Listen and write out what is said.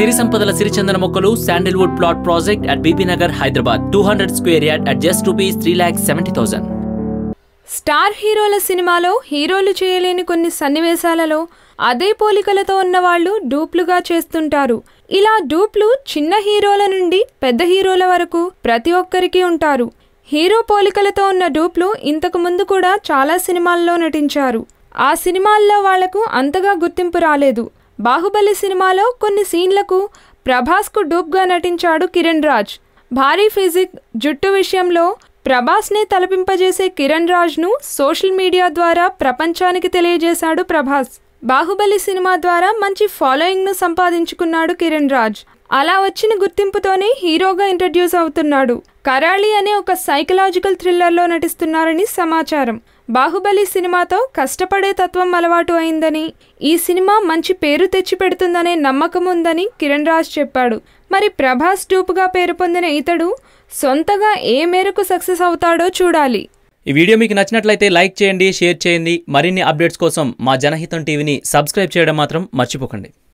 సిరి సంపదల సిరిచందన మొక్కలు sandalwood plot project at Bibinagar Hyderabad two hundred square yard at just rupees three lakh seventy thousand star హీరోల సినిమాలో హీరోలు చేయలేని కొన్ని సన్నివేశాలలో అదే పోలికలతో ఉన్నవాళ్ళు డూప్లుగా చేస్తుంటారు. ఇలా డూప్లు చిన్న హీరోల నుండి పెద్ద హీరోల వరకు ప్రతి ఒక్కరికి ఉంటారు. హీరో పోలికలతో ఉన్న డూప్లు ఇంతకు ముందు కూడా చాలా సినిమాల్లో నటించారు. ఆ సినిమాల్లో వాళ్ళకు అంతగా గుర్తింపు రాలేదు. బాహుబలి సినిమాలో కొన్ని సీన్లకు ప్రభాస్కు డూప్గా నటించాడు కిరణ్ రాజ్. భారీ ఫిజిక్ జుట్టు విషయంలో ప్రభాస్నే తలపింపజేసే కిరణ్ రాజ్ను సోషల్ మీడియా ద్వారా ప్రపంచానికి తెలియజేశాడు ప్రభాస్. బాహుబలి సినిమా ద్వారా మంచి ఫాలోయింగ్ను సంపాదించుకున్నాడు కిరణ్ రాజ్. అలా వచ్చిన గుర్తింపుతోనే హీరోగా ఇంట్రడ్యూస్ అవుతున్నాడు. కరాళి అనే ఒక సైకలాజికల్ థ్రిల్లర్లో నటిస్తున్నారని సమాచారం. బాహుబలి సినిమాతో కష్టపడే తత్వం అలవాటు అయిందని ఈ సినిమా మంచి పేరు తెచ్చిపెడుతుందనే నమ్మకం ఉందని కిరణ్ రాజ్ చెప్పాడు. మరి ప్రభాస్ డూపుగా పేరు పొందిన ఇతడు సొంతగా ఏ మేరకు సక్సెస్ అవుతాడో చూడాలి. ఈ వీడియో మీకు నచ్చినట్లయితే లైక్ చేయండి షేర్ చేయండి. మరిన్ని అప్డేట్స్ కోసం మా జనహితం టీవీని సబ్స్క్రైబ్ చేయడం మాత్రం మర్చిపోకండి.